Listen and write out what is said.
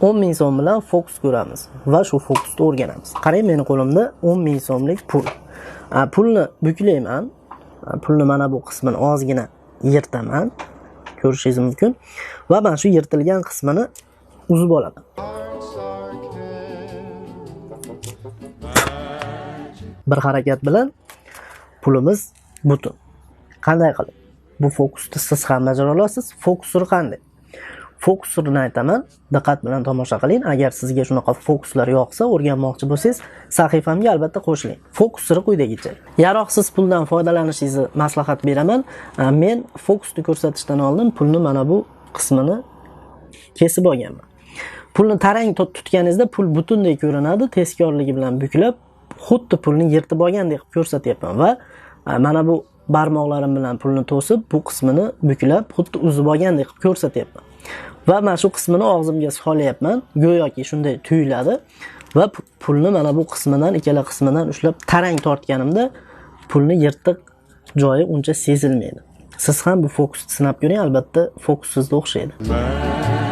10 ming so'm bilan fokus ko'ramiz va shu fokusni o'rganamiz. Qarang meni qo'limda 10 ming so'mlik pul. Pulni buklayman. Pulni mana bu qismini ozgina yirtaman. Ko'rishingiz mumkin. Va mana shu yirtilgan qismini uzib olaman. Bir harakat bilan pulimiz butun. Qanday qilib? Bu fokusni siz ham bajara olasiz. Fokus qanday? Fokusurini aytaman. Diqqat bilan tomosha qiling. Agar sizga shunaqa fokuslar yoqsa o'rganmoqchi bo'lsangiz sahifamga albatta qo'shiling. Fokus siri quyidagicha yaroqsiz puldan foydalanishingizni maslahat beraman. Э, men fokusni ko'rsatishdan oldin pulni mana bu qismini kesib olganman. Pulni tarang tutganingizda pul butunday ko'rinadi tezkorligi bilan buklab xuddi pulni yirtib olgandek qilib ko'rsatyapman va э, mana bu barmoqlarim bilan pulni to'sib bu qismini buklab xuddi uzib olgandek qilib ko'rsatyapman. Va mana shu qismini og'zimga solyapman. Go'yoki shunday tuyuladi. Va pulni mana bu qismidan ikkala qismidan ushlab tarang tortganimda pulni yirtiq joyi uncha sezilmaydi. Siz ham bu fokusni sinab ko'ring albatta fokus sizga o'xshaydi.